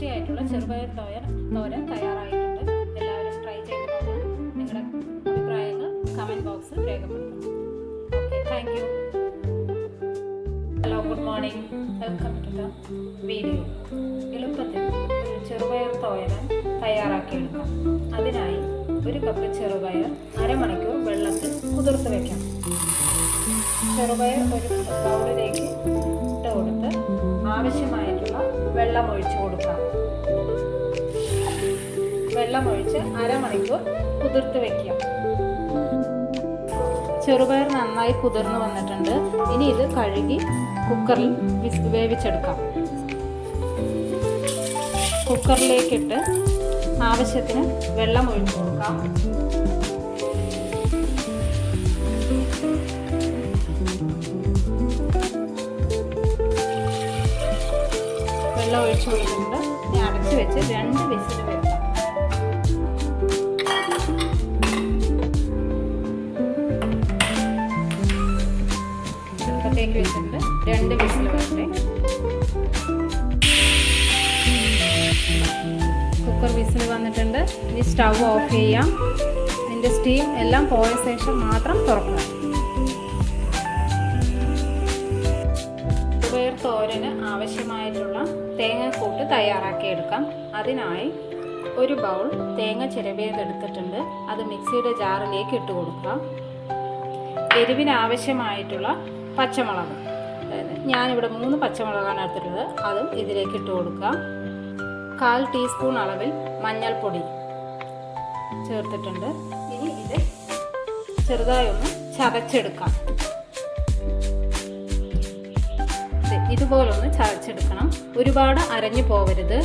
Tasty ആയിട്ടുള്ള ചെറുപയർ തോരൻ തോരൻ തയ്യാറായിട്ടുണ്ട്. എല്ലാവരും ട്രൈ ചെയ്ത് നോക്കണം. നിങ്ങളുടെ അഭിപ്രായങ്ങൾ കമന്റ് ബോക്സിൽ രേഖപ്പെടുത്തണം. Thank you hello good morning welcome to the video എളുപ്പത്തിൽ ഒരു ചെറുപയർ തോരൻ തയ്യാറാക്കിയെടുക്കാം. അതിനായി ഒരു കപ്പ് ചെറുപയർ അരമണിക്കൂർ വെള്ളത്തിൽ കുതിർത്ത് വെക്കാം. ചെറുപയർ ഒരു ബൗളിലേക്ക് ഇട്ട് കൊടുത്ത് ആവശ്യമായിട്ടുള്ള വെള്ളം ഒഴിച്ചു കൊടുക്കാം. വെള്ളമൊഴിച്ച് അരമണിക്കൂർ കുതിർത്ത് വെക്കാം ചെറുപയർ നന്നായി കുതിർന്ന് വന്നിട്ടുണ്ട്. ഇനി ഇത് കഴുകി കുക്കറിൽ വേവിച്ചെടുക്കാം. കുക്കറിലേക്കിട്ട് ആവശ്യത്തിന് വെള്ളം ഒഴിച്ചു കൊടുക്കാം. വെള്ളം ഒഴിച്ചു കൊടുക്കുന്നുണ്ട് അടച്ചു വെച്ച് രണ്ട് വിസിൽ വരുത്താം ചെറുപ്പത്തേക്ക് വെച്ചിട്ട് രണ്ട് വിസിൽ വരട്ടെ കുക്കർ വിസിൽ വന്നിട്ടുണ്ട്. ഇനി സ്റ്റൗ ഓഫ് ചെയ്യാം. ഇതിന്റെ സ്റ്റീം എല്ലാം പോയ ശേഷം മാത്രം തുറക്കുക. ചെറുപയർ തോരന് ആവശ്യമായിട്ടുള്ള തേങ്ങാക്കൂട്ട് തയ്യാറാക്കിയെടുക്കാം അതിനായി ഒരു ബൗൾ തേങ്ങ ചിരവിയതെടുത്തിട്ടുണ്ട്. അത് മിക്സിയുടെ ജാറിലേക്ക് ഇട്ട് കൊടുക്കാം എരിവിന് ആവശ്യമായിട്ടുള്ള പച്ചമുളക്. ഞാനിവിടെ മൂന്ന് പച്ചമുളകാണ് എടുത്തിട്ടുള്ളത്. അതും ഇതിലേക്ക് ഇട്ട് കൊടുക്കാം കാൽ ടീസ്പൂൺ അളവിൽ മഞ്ഞൾപ്പൊടി ചേർത്തിട്ടുണ്ട്. ഇനി ഇത് ചെറുതായി ഒന്ന് ചതച്ചെടുക്കാം. ഇത് ഇതുപോലൊന്ന് ചതച്ചെടുക്കണം. ഒരുപാട് അരഞ്ഞു പോവരുത്.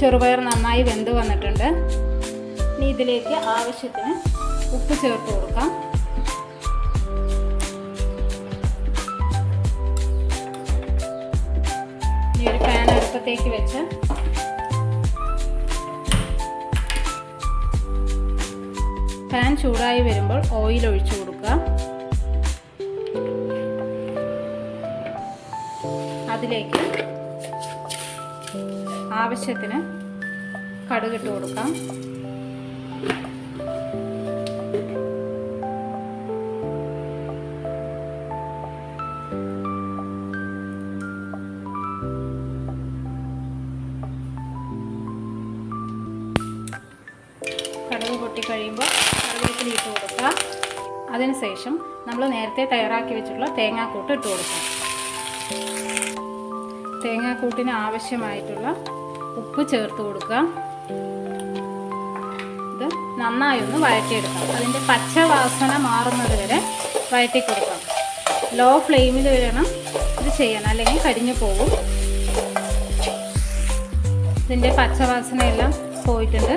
ചെറുപയർ നന്നായി വെന്ത് വന്നിട്ടുണ്ട്. ഇനി ഇതിലേക്ക് ആവശ്യത്തിന് ഉപ്പ് ചേർത്ത് കൊടുക്കാം. ഇനി ഒരു പാൻ അടുപ്പത്തേക്ക് വെച്ച് പാൻ ചൂടായി വരുമ്പോൾ ഓയിൽ ഒഴിച്ചു കൊടുക്കുക. അതിലേക്ക് ആവശ്യത്തിന് കടുകിട്ട് കൊടുക്കാം. കടുക് പൊട്ടി കഴിയുമ്പോൾ കറിവേപ്പില ഇട്ട് കൊടുക്കുക. അതിനുശേഷം നമ്മൾ നേരത്തെ തയ്യാറാക്കി വെച്ചിട്ടുള്ള തേങ്ങാക്കൂട്ട് ഇട്ട് കൊടുക്കാം തേങ്ങാക്കൂട്ടിന് ആവശ്യമായിട്ടുള്ള ഉപ്പ് ചേർത്ത് കൊടുക്കുക. ഇത് നന്നായി ഒന്ന് വഴറ്റിയെടുക്കാം. അതിന്റെ പച്ച വാസന മാറുന്നത് വരെ വഴറ്റി കൊടുക്കാം. ലോ ഫ്ലെയിമിൽ വേണം ഇത് ചെയ്യണം അല്ലെങ്കിൽ കരിഞ്ഞു പോകും. ഇതിന്റെ പച്ചവാസനയെല്ലാം പോയിട്ടുണ്ട്.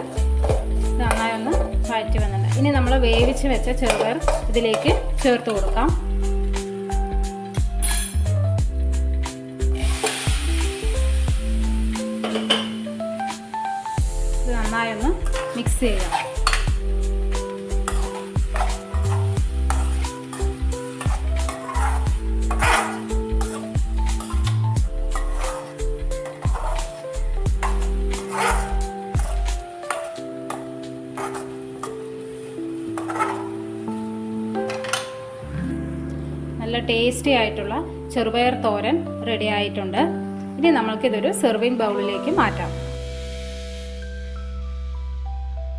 നന്നായി ഒന്ന് വഴറ്റി വന്നിട്ടുണ്ട്. ഇനി നമ്മൾ വേവിച്ച് വെച്ച ചെറുപയർ ഇതിലേക്ക് ചേർത്ത് കൊടുക്കാം. നന്നായി ഒന്ന് മിക്സ് ചെയ്യാം നല്ല ടേസ്റ്റി ആയിട്ടുള്ള ചെറുപയർ തോരൻ റെഡി ആയിട്ടുണ്ട്. ഇനി നമ്മൾക്കിതൊരു സെർവിങ് ബൗളിലേക്ക് മാറ്റാം.